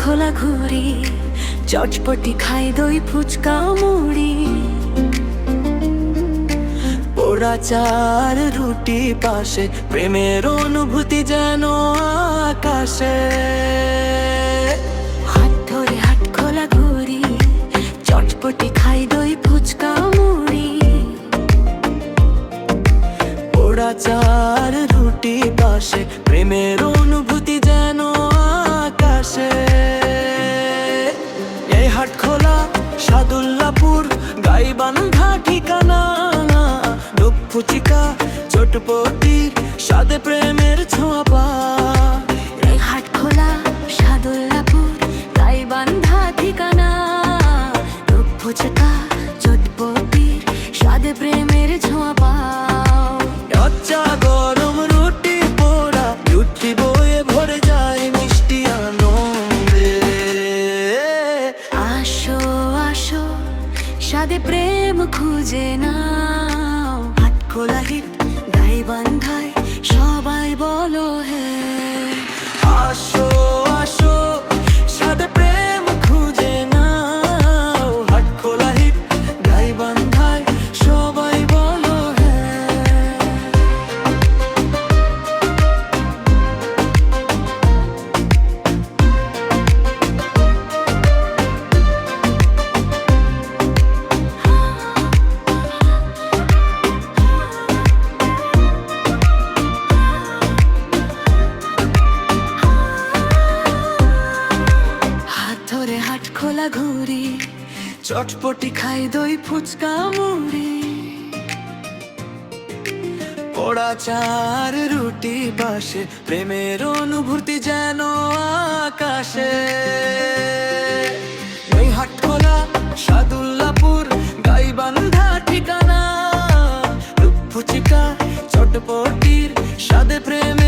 খোলা ঘুরি চটপটি খাই দই, ফুচকা মুড়ি। পোড়া চার রুটি পাশে, প্রেমের অনুভূতি যেন আকাশে। হাত ধরে হাট খোলা ঘুরি চটপটি খাই দই, ফুচকা মুড়ি। পোড়া চার রুটি পাশে, প্রেমের অনুভূতি যেন আকাশে। এই হাট খোলা সাদুল্লাপুর গাইবান্ধা ঠিকানা। ফুচিকা চটপটির সাদে প্রেমের ছোঁয়া স্বাদে প্রেম খুঁজে নাও। হাত খোলা হিট গাইবান্ধায় সবাই খোলা ঘুরি চটপটি খাই দই ফুচকা মুড়ি। পোড়া চার রুটি পাশে প্রেমের অনুভূতি যেন আকাশে। ওই হাট সাদুল্লাপুর, গাইবান্ধা ঠিকানা। ফুচিকা চটপটির সাদে প্রেমের